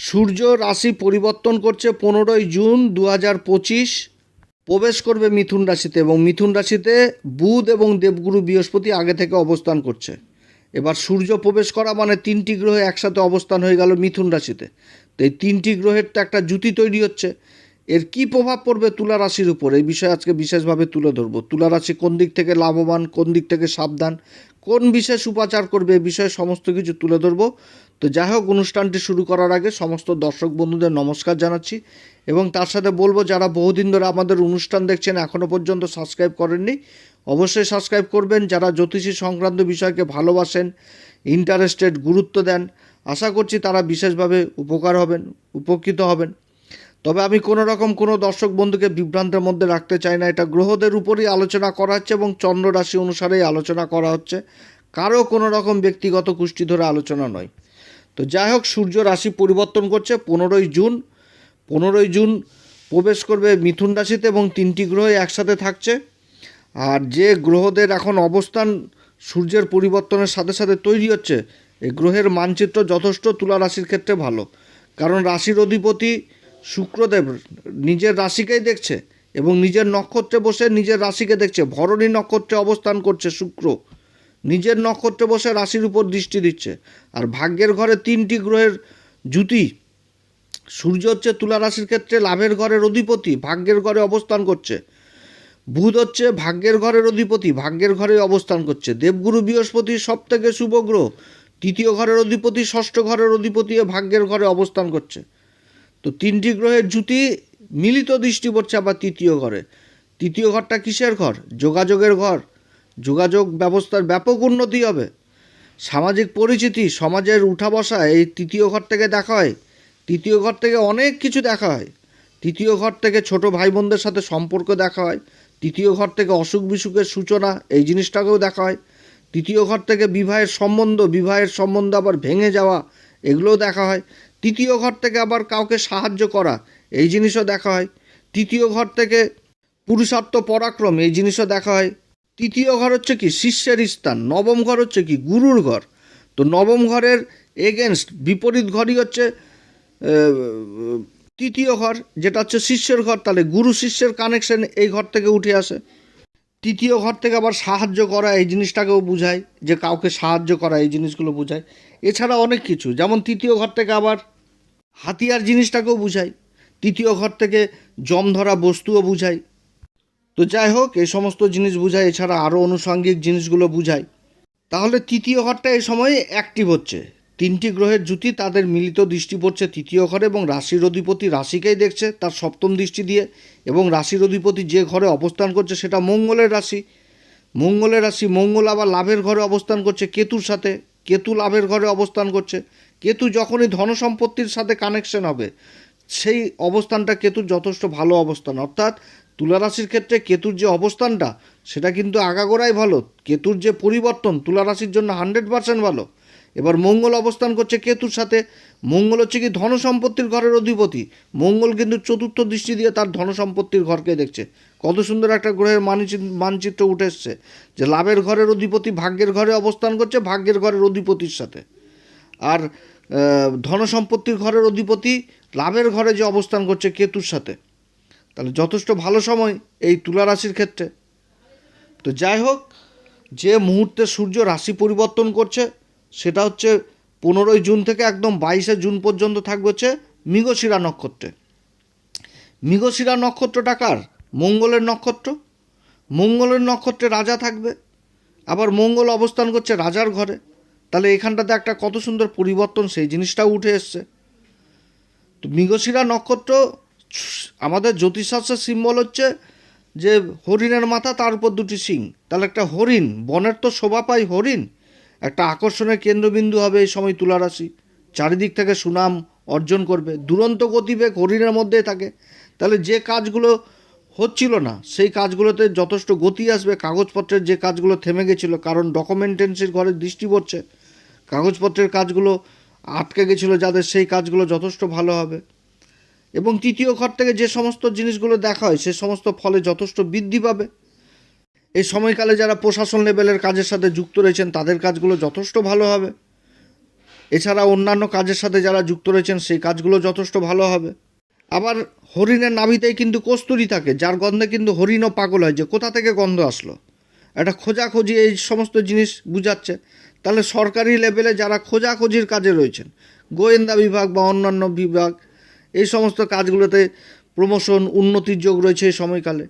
সূর্য রাশি পরিবর্তন করছে পনেরোই জুন দু হাজার পঁচিশ। প্রবেশ করবে মিথুন রাশিতে এবং মিথুন রাশিতে বুধ এবং দেবগুরু বৃহস্পতি আগে থেকে অবস্থান করছে। এবার সূর্য প্রবেশ করা মানে তিনটি গ্রহে একসাথে অবস্থান হয়ে গেল মিথুন রাশিতে। তো এই তিনটি গ্রহের তো একটা জুতি তৈরি হচ্ছে। এর কি প্রভাব পড়বে তুলা রাশির উপর? এই বিষয়ে আজকে বিশেষভাবে তুলে ধরবো। তুলা রাশি কোন দিক থেকে লাভবান, কোন দিক থেকে সাবধান, কোন বিশেষ উপাচার করবে এ বিষয়ে সমস্ত কিছু তুলে ধরবো। তো যাই হোক, অনুষ্ঠানটি শুরু করার আগে সমস্ত দর্শক বন্ধুদের নমস্কার জানাচ্ছি এবং তার সাথে বলব, যারা বহুদিন ধরে আমাদের অনুষ্ঠান দেখছেন এখনও পর্যন্ত সাবস্ক্রাইব করেননি, অবশ্যই সাবস্ক্রাইব করবেন। যারা জ্যোতিষী সংক্রান্ত বিষয়কে ভালোবাসেন, ইন্টারেস্টেড, গুরুত্ব দেন, আশা করছি তারা বিশেষভাবে উপকার হবেন, উপকৃত হবেন। তবে আমি কোনো রকম কোনো দর্শক বন্ধুকে বিভ্রান্তের মধ্যে রাখতে চাই না। এটা গ্রহদের উপরই আলোচনা করা হচ্ছে এবং চন্দ্র রাশি অনুসারেই আলোচনা করা হচ্ছে। কারও কোনো রকম ব্যক্তিগত কুষ্টি ধরে আলোচনা নয়। তো যাই হোক, সূর্য রাশি পরিবর্তন করছে। পনেরোই জুন পনেরোই জুন প্রবেশ করবে মিথুন রাশিতে এবং তিনটি গ্রহ একসাথে থাকছে। আর যে গ্রহদের এখন অবস্থান সূর্যের পরিবর্তনের সাথে সাথে তৈরি হচ্ছে এই গ্রহের মানচিত্র যথেষ্ট তুলা রাশির ক্ষেত্রে ভালো। কারণ রাশির অধিপতি শুক্রদেব নিজের রাশিকেই দেখছে এবং নিজের নক্ষত্রে বসে নিজের রাশিকে দেখছে। ভরণী নক্ষত্রে অবস্থান করছে শুক্র। নিজের নক্ষত্রে বসে রাশির উপর দৃষ্টি দিচ্ছে। আর ভাগ্যের ঘরে তিনটি গ্রহের জুতি সূর্য হচ্ছে তুলা রাশির ক্ষেত্রে লাভের ঘরের অধিপতি, ভাগ্যের ঘরে অবস্থান করছে। বুধ হচ্ছে ভাগ্যের ঘরের অধিপতি, ভাগ্যের ঘরে অবস্থান করছে। দেবগুরু বৃহস্পতি সব থেকে শুভ গ্রহ, তৃতীয় ঘরের অধিপতি, ষষ্ঠ ঘরের অধিপতি ভাগ্যের ঘরে অবস্থান করছে। তো তিনটি গ্রহের জুতি মিলিত দৃষ্টি পড়ছে আবার তৃতীয় ঘরে। তৃতীয় ঘরটা কিসের ঘর? যোগাযোগের ঘর। যোগাযোগ ব্যবস্থার ব্যাপক উন্নতি হবে। সামাজিক পরিচিতি, সমাজের উঠা বসা, এই তৃতীয় ঘর থেকে দেখা হয়। তৃতীয় ঘর থেকে অনেক কিছু দেখা হয়। তৃতীয় ঘর থেকে ছোট ভাই বোনদের সাথে সম্পর্ক দেখা হয়। তৃতীয় ঘর থেকে অসুখ বিসুখের সূচনা, এই জিনিসটাকেও দেখা হয়। তৃতীয় ঘর থেকে বিবাহের সম্বন্ধ বিবাহের সম্বন্ধ আবার ভেঙে যাওয়া, এগুলোও দেখা হয়। তৃতীয় ঘর থেকে আবার কাউকে সাহায্য করা, এই জিনিসও দেখা হয়। তৃতীয় ঘর থেকে পুরুষার্থ পরাক্রম, এই জিনিসও দেখা হয়। তৃতীয় ঘর হচ্ছে কি? শিষ্যের স্থান। নবম ঘর হচ্ছে কি? গুরুর ঘর। তো নবম ঘরের এগেনস্ট বিপরীত ঘরই হচ্ছে তৃতীয় ঘর, যেটা হচ্ছে শিষ্যের ঘর। তাহলে গুরু শিষ্যের কানেকশন এই ঘর থেকে উঠে আসে। তৃতীয় ঘর থেকে আবার সাহায্য করা, এই জিনিসটাকেও বোঝায়, যে কাউকে সাহায্য করা, এই জিনিসগুলো বোঝায়। এছাড়া অনেক কিছু। যেমন তৃতীয় ঘর থেকে আবার হাতিয়ার জিনিসটাকেও বোঝায় তৃতীয় ঘর থেকে জম ধরা বস্তুও বোঝায় তো যাই হোক, এই সমস্ত জিনিস বোঝায় এছাড়া আরও আনুষঙ্গিক জিনিসগুলো বোঝায় তাহলে তৃতীয় ঘরটা এই সময়ে অ্যাক্টিভ হচ্ছে। তিনটি গ্রহের জুতি তাদের মিলিত দৃষ্টি পড়ছে তৃতীয় ঘরে এবং রাশির অধিপতি রাশিকেই দেখছে তার সপ্তম দৃষ্টি দিয়ে এবং রাশির অধিপতি যে ঘরে অবস্থান করছে সেটা মঙ্গলের রাশি। মঙ্গলের রাশি মঙ্গল আবার লাভের ঘরে অবস্থান করছে, কেতুর সাথে। কেতু লাভের ঘরে অবস্থান করছে। কেতু যখনই ধন সম্পত্তির সাথে কানেকশন হবে, সেই অবস্থানটা কেতুর যথেষ্ট ভালো অবস্থান। অর্থাৎ তুলারাশির ক্ষেত্রে কেতুর যে অবস্থানটা, সেটা কিন্তু আগাগোড়াই ভালো। কেতুর যে পরিবর্তন তুলা রাশির জন্য হান্ড্রেড পার্সেন্ট ভালো। এবার মঙ্গল অবস্থান করছে কেতুর সাথে। মঙ্গল হচ্ছে কি ধন সম্পত্তির ঘরের অধিপতি। মঙ্গল কিন্তু চতুর্থ দৃষ্টি দিয়ে তার ধন সম্পত্তির ঘরকে দেখছে। কত সুন্দর একটা গ্রহের মানচিত্র উঠে এসছে যে, লাভের ঘরের অধিপতি ভাগ্যের ঘরে অবস্থান করছে, ভাগ্যের ঘরের অধিপতির সাথে। আর আহ, ধন সম্পত্তির ঘরের অধিপতি লাভের ঘরে যে অবস্থান করছে কেতুর সাথে তাহলে যথেষ্ট ভালো সময় এই তুলা রাশির ক্ষেত্রে। তো যাই হোক যে মুহূর্তে সূর্য রাশি পরিবর্তন করছে সেটা হচ্ছে পনেরোই জুন থেকে একদম বাইশে জুন পর্যন্ত থাকবে হচ্ছে মৃগশিরা নক্ষত্রে। মৃগশিরা নক্ষত্রটা কার? মঙ্গলের নক্ষত্র। মঙ্গলের নক্ষত্রে রাজা থাকবে আবার মঙ্গল অবস্থান করছে রাজার ঘরে। তাহলে এখানটাতে একটা কত সুন্দর পরিবর্তন, সেই জিনিসটাও উঠে এসছে। তো মৃগশিরা নক্ষত্র, আমাদের জ্যোতিষশাস্ত্রের সিম্বল হচ্ছে যে হরিণের মাথা, তার উপর দুটি শিং। তাহলে একটা হরিণ, বনের তো শোভা পায় হরিণ, একটা আকর্ষণের কেন্দ্রবিন্দু হবে এই সময় তুলারাশি চারিদিক থেকে সুনাম অর্জন করবে, দুরন্ত গতিবেগ হরিণের মধ্যে থাকে। তাহলে যে কাজগুলো হচ্ছিল না, সেই কাজগুলোতে যথেষ্ট গতি আসবে। কাগজপত্রের যে কাজগুলো থেমে গেছিল, কারণ ডকুমেন্টেন্সির ঘরে দৃষ্টি পড়ছে। কাগজপত্রের কাজগুলো আটকে গেছিল যাদের সেই কাজগুলো যথেষ্ট ভালো হবে। এবং তৃতীয় ঘর থেকে যে সমস্ত জিনিসগুলো দেখা হয়, সে সমস্ত ফলে যথেষ্ট বৃদ্ধি পাবে। এই সময়কালে যারা প্রশাসন লেভেলের কাজের সাথে যুক্ত রয়েছেন, তাদের কাজগুলো যথেষ্ট ভালো হবে। এছাড়া অন্যান্য কাজের সাথে যারা যুক্ত রয়েছেন, সেই কাজগুলো যথেষ্ট ভালো হবে। আবার হরিণের নাভিতেই কিন্তু কস্তুরি থাকে, যার গন্ধে কিন্তু হরিণও পাগল হয়, যে কোথা থেকে গন্ধ আসলো? একটা খোঁজাখুঁজি এই সমস্ত জিনিস বুঝাচ্ছে। তাহলে সরকারি লেভেলে যারা খোঁজাখুঁজির কাজে রয়েছেন, গোয়েন্দা বিভাগ বা অন্যান্য বিভাগ, এই সমস্ত কাজগুলোতে প্রমোশন উন্নতির যোগ রয়েছে এই সময়কালে।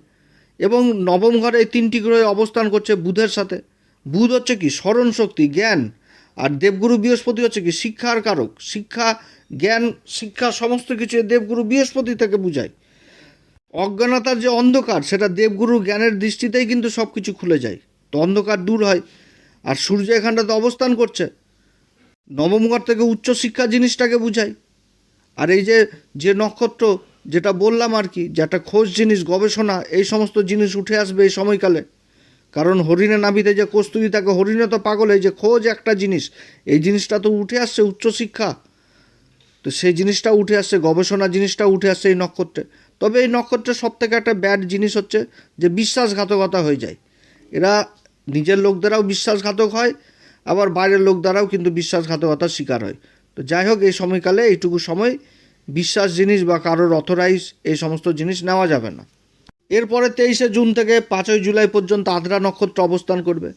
এবং নবম ঘরে এই তিনটি গ্রহে অবস্থান করছে বুধের সাথে। বুধ হচ্ছে কি? স্মরণ শক্তি, জ্ঞান। আর দেবগুরু বৃহস্পতি হচ্ছে কি? শিক্ষার কারক। শিক্ষা, জ্ঞান, শিক্ষা সমস্ত কিছু দেবগুরু বৃহস্পতি থেকে বুঝায়। অজ্ঞানতার যে অন্ধকার, সেটা দেবগুরু জ্ঞানের দৃষ্টিতেই কিন্তু সব কিছু খুলে যায়। তো অন্ধকার দূর হয়। আর সূর্য এখানটাতে অবস্থান করছে। নবম ঘর থেকে উচ্চশিক্ষা জিনিসটাকে বুঝাই। আর এই যে যে নক্ষত্র, যেটা বললাম আর কি, যে একটা খোঁজ জিনিস, গবেষণা, এই সমস্ত জিনিস উঠে আসবে এই সময়কালে। কারণ হরিণে নাভিতে যে কস্তুরি থাকে হরিণে তো পাগল, এই যে খোঁজ একটা জিনিস, এই জিনিসটা তো উঠে আসছে উচ্চশিক্ষা। তো সেই জিনিসটা উঠে আসছে, গবেষণা জিনিসটা উঠে আসছে এই নক্ষত্রে। তবে এই নক্ষত্রের সব থেকে একটা ব্যাড জিনিস হচ্ছে যে বিশ্বাসঘাতকতা হয়ে যায়। এরা নিজের লোক দ্বারাও বিশ্বাসঘাতক হয়, আবার বাইরের লোক দ্বারাও কিন্তু বিশ্বাসঘাতকতার শিকার হয়। তো যাই হোক, এই সময়কালে এইটুকু সময় বিশ্বাস জিনিস বা কারোর অথরাইজ এই সমস্ত জিনিস নেওয়া যাবে না। এরপরে তেইশে জুন থেকে পাঁচই জুলাই পর্যন্ত আদ্রা নক্ষত্র অবস্থান করবে।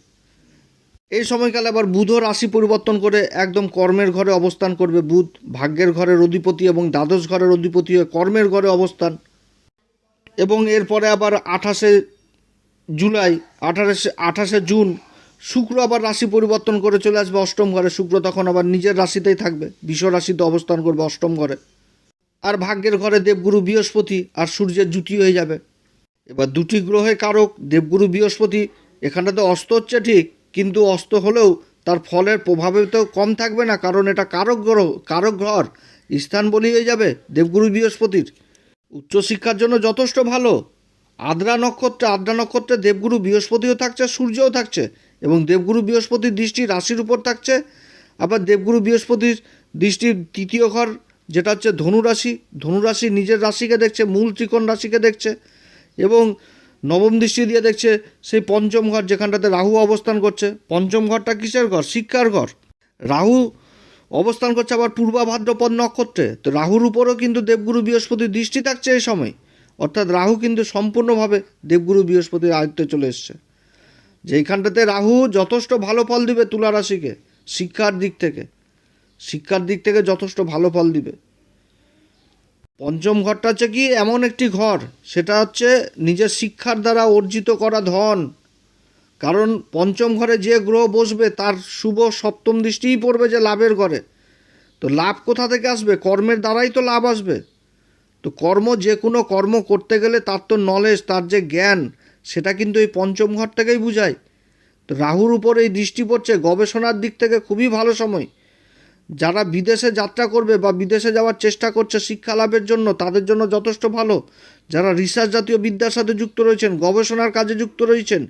এই সময়কালে আবার বুধও রাশি পরিবর্তন করে একদম কর্মের ঘরে অবস্থান করবে বুধ। ভাগ্যের ঘরের অধিপতি এবং দ্বাদশ ঘরের অধিপতি হয়ে কর্মের ঘরে অবস্থান। এবং এরপরে আবার আঠাশে জুলাই আঠাশে আঠাশে জুন শুক্র আবার রাশি পরিবর্তন করে চলে আসবে অষ্টম ঘরে। শুক্র তখন আবার নিজের রাশিতেই থাকবে। বিশ্ব রাশিতে অবস্থান করবে অষ্টম ঘরে। আর ভাগ্যের ঘরে দেবগুরু বৃহস্পতি আর সূর্যের জুটি হয়ে যাবে। এবার দুটি গ্রহে কারক, দেবগুরু বৃহস্পতি, এখানে তো অস্ত হচ্ছে ঠিক, কিন্তু অস্ত হলেও তার ফলের প্রভাবে তো কম থাকবে না, কারণ এটা কারক গ্রহ, কারক ঘর। স্থান বলি হয়ে যাবে দেবগুরু বৃহস্পতির। উচ্চশিক্ষার জন্য যথেষ্ট ভালো। আদ্রা নক্ষত্রে আদ্রা নক্ষত্রে দেবগুরু বৃহস্পতিও থাকছে, সূর্যও থাকছে এবং দেবগুরু বৃহস্পতির দৃষ্টি রাশির উপর থাকছে। আবার দেবগুরু বৃহস্পতির দৃষ্টির তৃতীয় ঘর, যেটা হচ্ছে ধনুরাশি ধনুরাশি নিজের রাশিকে দেখছে, মূল ত্রিকোণ রাশিকে দেখছে এবং নবম দৃষ্টি দিয়ে দেখছে সেই পঞ্চম ঘর, যেখানটাতে রাহু অবস্থান করছে। পঞ্চম ঘরটা কিসের ঘর? শিক্ষার ঘর। রাহু অবস্থান করছে আবার পূর্বা ভাদ্রপদ নক্ষত্রে। তো রাহুর উপরও কিন্তু দেবগুরু বৃহস্পতির দৃষ্টি থাকছে এই সময়। অর্থাৎ রাহু কিন্তু সম্পূর্ণভাবে দেবগুরু বৃহস্পতির আয়ত্তে চলে এসছে। যেইখানটাতে রাহু যথেষ্ট ভালো ফল দিবে তুলা রাশিকে, শিক্ষার দিক থেকে। শিক্ষার দিক থেকে যথেষ্ট ভালো ফল দিবে। পঞ্চম ঘরটা হচ্ছে কি, এমন একটি ঘর, সেটা হচ্ছে নিজের শিক্ষার দ্বারা অর্জিত করা ধন। কারণ পঞ্চম ঘরে যে গ্রহ বসবে, তার শুভ সপ্তম দৃষ্টিই পড়বে যে লাভের ঘরে। তো লাভ কোথা থেকে আসবে? কর্মের দ্বারাই তো লাভ আসবে। তো কর্ম, যে কোনো কর্ম করতে গেলে তার তো নলেজ তার যে জ্ঞান, সেটা কিন্তু এই পঞ্চম থেকেই বুঝায়। তো রাহুর উপর এই দৃষ্টি পড়ছে, গবেষণার দিক থেকে খুবই ভালো সময়। যারা বিদেশে যাত্রা করবে বা বিদেশে যাওয়ার চেষ্টা করছে শিক্ষা লাভের জন্য, তাদের জন্য যথেষ্ট ভালো। যারা রিসার্চ জাতীয় বিদ্যার সাথে যুক্ত রয়েছেন, গবেষণার কাজে যুক্ত রয়েছেন,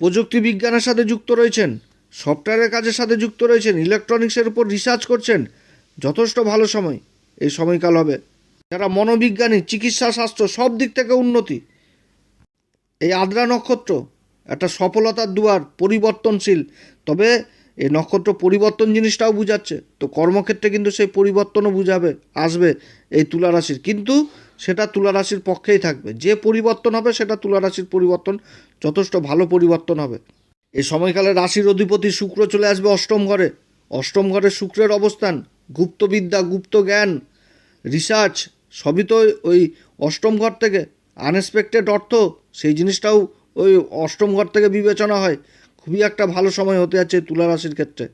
প্রযুক্তি বিজ্ঞানের সাথে যুক্ত রয়েছেন সফটওয়্যারের কাজের সাথে যুক্ত রয়েছেন ইলেকট্রনিক্সের উপর রিসার্চ করছেন, যথেষ্ট ভালো সময়। এই সময়কাল হবে। যারা মনোবিজ্ঞানী, চিকিৎসা শাস্ত্র, সব দিক থেকে উন্নতি, এই আদ্রা নক্ষত্র একটা সফলতার দুয়ার, পরিবর্তনশীল। তবে এই নক্ষত্র পরিবর্তন জিনিসটাও বুঝাচ্ছে। তো কর্মক্ষেত্রে কিন্তু সেই পরিবর্তনও বুঝাবে, আসবে এই তুলা রাশির। কিন্তু সেটা তুলা রাশির পক্ষেই থাকবে। যে পরিবর্তন হবে সেটা তুলা রাশির পরিবর্তন, যথেষ্ট ভালো পরিবর্তন হবে। এই সময়কালে রাশির অধিপতি শুক্র চলে আসবে অষ্টম ঘরে। অষ্টম ঘরে শুক্রের অবস্থান। গুপ্তবিদ্যা গুপ্ত জ্ঞান রিসার্চ সবই তো ওই অষ্টম ঘর থেকে আনএক্সপেক্টেড অর্থ। সেই জিনিসটাও ওই অষ্টম ঘর থেকে বিবেচনা হয়। খুবই একটা ভালো সময় হতে যাচ্ছে তুলা রাশির ক্ষেত্রে।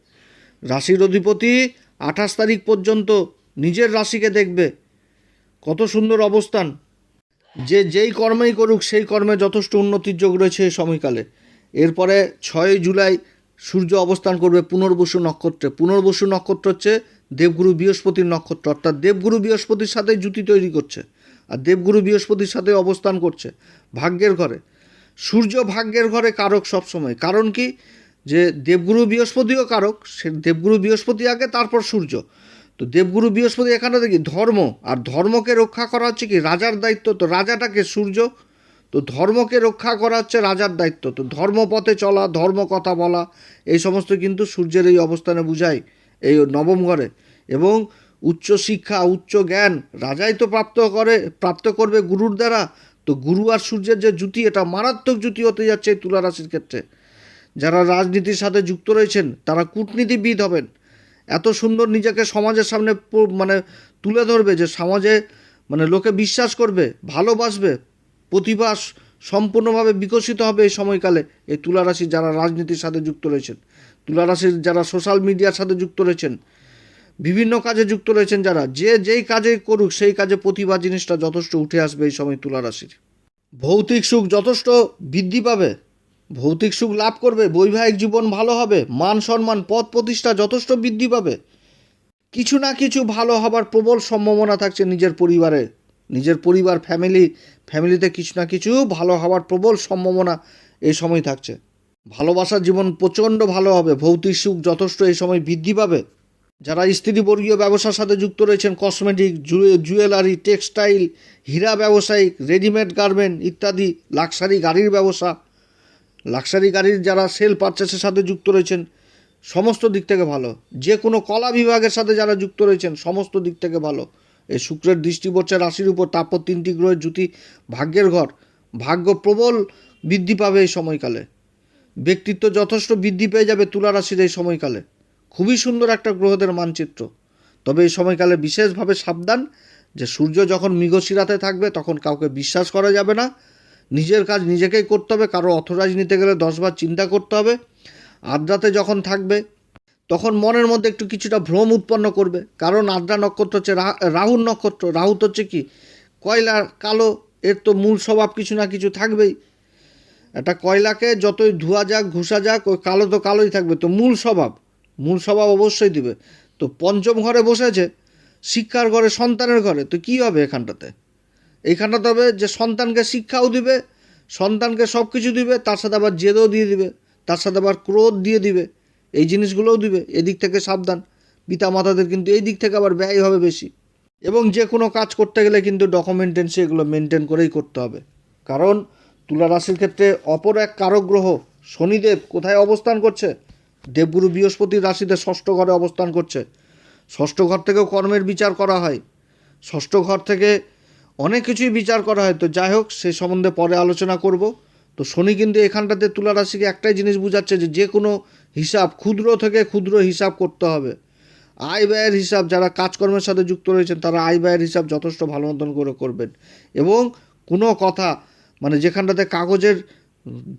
রাশির অধিপতি আঠাশ তারিখ পর্যন্ত নিজের রাশিকে দেখবে। কত সুন্দর অবস্থান। যে যেই কর্মেই করুক, সেই কর্মে যথেষ্ট উন্নতির যোগ রয়েছে এই সময়কালে। এরপরে ছয়ই জুলাই সূর্য অবস্থান করবে পুনর্বসু নক্ষত্রে। পুনর্বসু নক্ষত্র হচ্ছে দেবগুরু বৃহস্পতির নক্ষত্র, অর্থাৎ দেবগুরু বৃহস্পতির সাথে জুতি তৈরি করছে আর দেবগুরু বৃহস্পতির সাথে অবস্থান করছে ভাগ্যের ঘরে। সূর্য ভাগ্যের ঘরে কারক সবসময়। কারণ কি? যে দেবগুরু বৃহস্পতিও কারক, সে দেবগুরু বৃহস্পতি আগে, তারপর সূর্য। তো দেবগুরু বৃহস্পতি এখানে দেখি ধর্ম, আর ধর্মকে রক্ষা করা হচ্ছে কি? রাজার দায়িত্ব। তো রাজাটাকে সূর্য তো ধর্মকে রক্ষা করা হচ্ছে রাজার দায়িত্ব। তো ধর্মপথে চলা ধর্ম কথা বলা, এই সমস্ত কিন্তু সূর্যের এই অবস্থানে বুঝায় এই নবম ঘরে। এবং উচ্চ শিক্ষা, উচ্চ জ্ঞান রাজাই তো প্রাপ্ত করে, প্রাপ্ত করবে গুরুর দ্বারা। তো গুরু আর সূর্যের যে জুতি এটা মারাত্মক জুতি হতে যাচ্ছে এই তুলা রাশির ক্ষেত্রে। যারা রাজনীতির সাথে যুক্ত রয়েছেন, তারা কূটনীতিবিদ হবেন। এত সুন্দর নিজেকে সমাজের সামনে মানে তুলে ধরবে যে সমাজে মানে লোকে বিশ্বাস করবে, ভালোবাসবে প্রতিভা সম্পূর্ণভাবে বিকশিত হবে এই সময়কালে। এই তুলা রাশির যারা রাজনীতির সাথে যুক্ত রয়েছেন, তুলা রাশির যারা সোশ্যাল মিডিয়ার সাথে যুক্ত রয়েছেন, বিভিন্ন কাজে যুক্ত রয়েছেন যারা, যে যেই কাজে করুক, সেই কাজে প্রতিভা জিনিসটা যথেষ্ট উঠে আসবে এই সময় তুলা রাশির। ভৌতিক সুখ যথেষ্ট বৃদ্ধি পাবে, ভৌতিক সুখ লাভ করবে, বৈবাহিক জীবন ভালো হবে, মান সম্মান পদ প্রতিষ্ঠা যথেষ্ট বৃদ্ধি পাবে। কিছু না কিছু ভালো হবার প্রবল সম্ভাবনা থাকছে নিজের পরিবারে। নিজের পরিবার ফ্যামিলি ফ্যামিলিতে কিছু না কিছু ভালো হওয়ার প্রবল সম্ভাবনা এই সময় থাকছে। ভালোবাসার জীবন প্রচণ্ড ভালো হবে, ভৌতিক সুখ যথেষ্ট এই সময় বৃদ্ধি পাবে। যারা স্ত্রীবর্গীয় ব্যবসার সাথে যুক্ত রয়েছেন কসমেটিক জুয়েলারি টেক্সটাইল হীরা ব্যবসায়িক রেডিমেড গার্মেন্ট ইত্যাদি লাক্সারি গাড়ির ব্যবসা লাক্সারি গাড়ির যারা সেল পারচেসের সাথে যুক্ত রয়েছেন, সমস্ত দিক থেকে ভালো। যে কোনো কলা বিভাগের সাথে যারা যুক্ত রয়েছেন, সমস্ত দিক থেকে ভালো। এই শুক্রের দৃষ্টি পড়ছে রাশির উপর তারপর তিনটি গ্রহের জুতি ভাগ্যের ঘর। ভাগ্য প্রবল বৃদ্ধি পাবে এই সময়কালে। ব্যক্তিত্ব যথেষ্ট বৃদ্ধি পেয়ে যাবে তুলা রাশির এই সময়কালে। খুবই সুন্দর একটা গ্রহদের মানচিত্র। তবে এই সময়কালে বিশেষভাবে সাবধান যে সূর্য যখন মৃগশিরাতে থাকবে তখন কাউকে বিশ্বাস করা যাবে না। নিজের কাজ নিজেকেই করতে হবে, কারও অথরাইজ নিতে গেলে দশবার চিন্তা করতে হবে। আদ্রাতে যখন থাকবে তখন মনের মধ্যে একটু কিছুটা ভ্রম উৎপন্ন করবে। কারণ আদ্রা নক্ষত্র হচ্ছে রাহুর নক্ষত্র। রাহু তো হচ্ছে কি? কয়লা, কালো, এর তো মূল স্বভাব কিছু না কিছু থাকবেই। একটা কয়লাকে যতই ধোয়া যাক, ঘুষা যাক, ওই কালো তো কালোই থাকবে। তো মূল স্বভাব। মূল স্বভাব অবশ্যই দিবে। তো পঞ্চম ঘরে বসেছে শিক্ষার ঘরে, সন্তানের ঘরে। তো কী হবে এখানটাতে? এইখানটাতে হবে যে সন্তানকে শিক্ষাও দিবে, সন্তানকে সব কিছু দিবে, তার সাথে আবার জেদও দিয়ে দিবে, তার সাথে আবার ক্রোধ দিয়ে দিবে। এই জিনিসগুলোও দিবে, এদিক থেকে সাবধান। পিতা মাতাদের কিন্তু এই দিক থেকে আবার ব্যয় হবে বেশি। এবং যে কোনো কাজ করতে গেলে কিন্তু ডকুমেন্টেন্সি এগুলো মেনটেন করেই করতে হবে। কারণ তুলা রাশির ক্ষেত্রে অপর এক কারক গ্রহ শনিদেব কোথায় অবস্থান করছে? দেবগুরু বৃহস্পতির রাশিতে ষষ্ঠ ঘরে অবস্থান করছে। ষষ্ঠ ঘর থেকেও কর্মের বিচার করা হয়। ষষ্ঠ ঘর থেকে অনেক কিছুই বিচার করা হয়। তো যাই হোক, সে সম্বন্ধে পরে আলোচনা করব। তো শনি কিন্তু এখানটাতে তুলা রাশিকে একটাই জিনিস বোঝাচ্ছে যে যে কোনো হিসাব ক্ষুদ্র থেকে ক্ষুদ্র হিসাব করতে হবে। আয় ব্যয়ের হিসাব, যারা কাজকর্মের সাথে যুক্ত রয়েছেন, তারা আয় ব্যয়ের হিসাব যথেষ্ট ভালো মতন করে করবেন। এবং কোনো কথা মানে যেখানটাতে কাগজের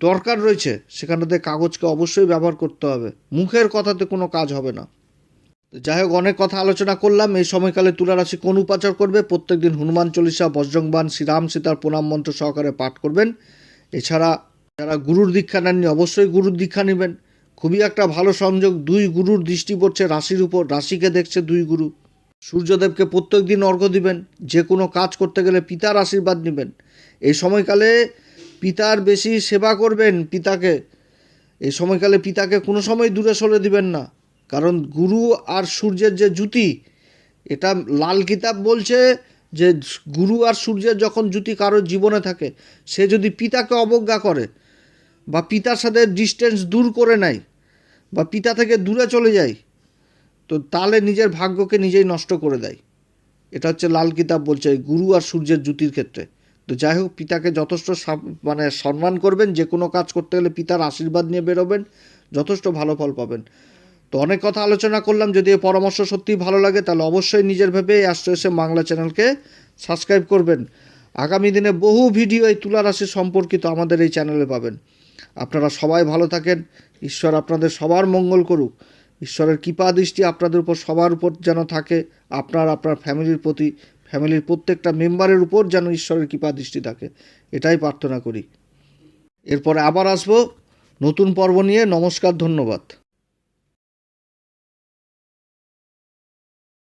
দরকার রয়েছে, সেখানটাতে কাগজকে অবশ্যই ব্যবহার করতে হবে। মুখের কথাতে কোনো কাজ হবে না। যাই হোক, অনেক কথা আলোচনা করলাম। এই সময়কালে তুলা রাশি কোন উপাচার করবে? প্রত্যেকদিন হনুমান চল্লিশা বজ্রংবান শ্রীরাম সীতার প্রণাম মন্ত্র সহকারে পাঠ করবেন। এছাড়া যারা গুরুর দীক্ষা নেননি, অবশ্যই গুরুর দীক্ষা নেবেন। খুবই একটা ভালো সংযোগ, দুই গুরুর দৃষ্টি পড়ছে রাশির উপর, রাশিকে দেখছে দুই গুরু। সূর্যদেবকে প্রত্যেক দিন অর্ঘ্য দিবেন, যে কোনো কাজ করতে গেলে পিতার আশীর্বাদ নেবেন। এই সময়কালে পিতার বেশি সেবা করবেন পিতাকে। এই সময়কালে পিতাকে কোনো সময় দূরে সরে দিবেন না, কারণ গুরু আর সূর্যের যে জুতি এটা লাল কিতাব বলছে যে গুরু আর সূর্যের যখন জুতি কারোর জীবনে থাকে, সে যদি পিতাকে অবজ্ঞা করে বা পিতার সাথে ডিস্টেন্স দূর করে নেয় বা পিতা থেকে দূরে চলে যায়, তো তাহলে নিজের ভাগ্যকে নিজেই নষ্ট করে দেয়। এটা হচ্ছে লাল কিতাব বলছে গুরু আর সূর্যের জুতির ক্ষেত্রে। তো যাই হোক, পিতাকে যথেষ্ট মানে সম্মান করবেন যে কোনো কাজ করতে গেলে পিতার আশীর্বাদ নিয়ে বেরোবেন, যথেষ্ট ভালো ফল পাবেন। তো অনেক কথা আলোচনা করলাম, যদি এই পরামর্শ সত্যিই ভালো লাগে, তাহলে অবশ্যই নিজের ভেবে এই এসে বাংলা চ্যানেলকে সাবস্ক্রাইব করবেন। আগামী দিনে বহু ভিডিও এই তুলা রাশি সম্পর্কিত আমাদের এই চ্যানেলে পাবেন। আপনারা সবাই ভালো থাকেন। ঈশ্বর আপনাদের সবার মঙ্গল করুক। ঈশ্বরের কৃপা দৃষ্টি আপনাদের উপর, সবার উপর যেন থাকে। আপনার আপনার ফ্যামিলির প্রতি, ফ্যামিলির প্রত্যেকটা মেম্বারের উপর যেন ঈশ্বরের কৃপা দৃষ্টি থাকে। এটাই প্রার্থনা করি। এরপরে আবার আসব। নতুন পর্ব নিয়ে নমস্কার, ধন্যবাদ।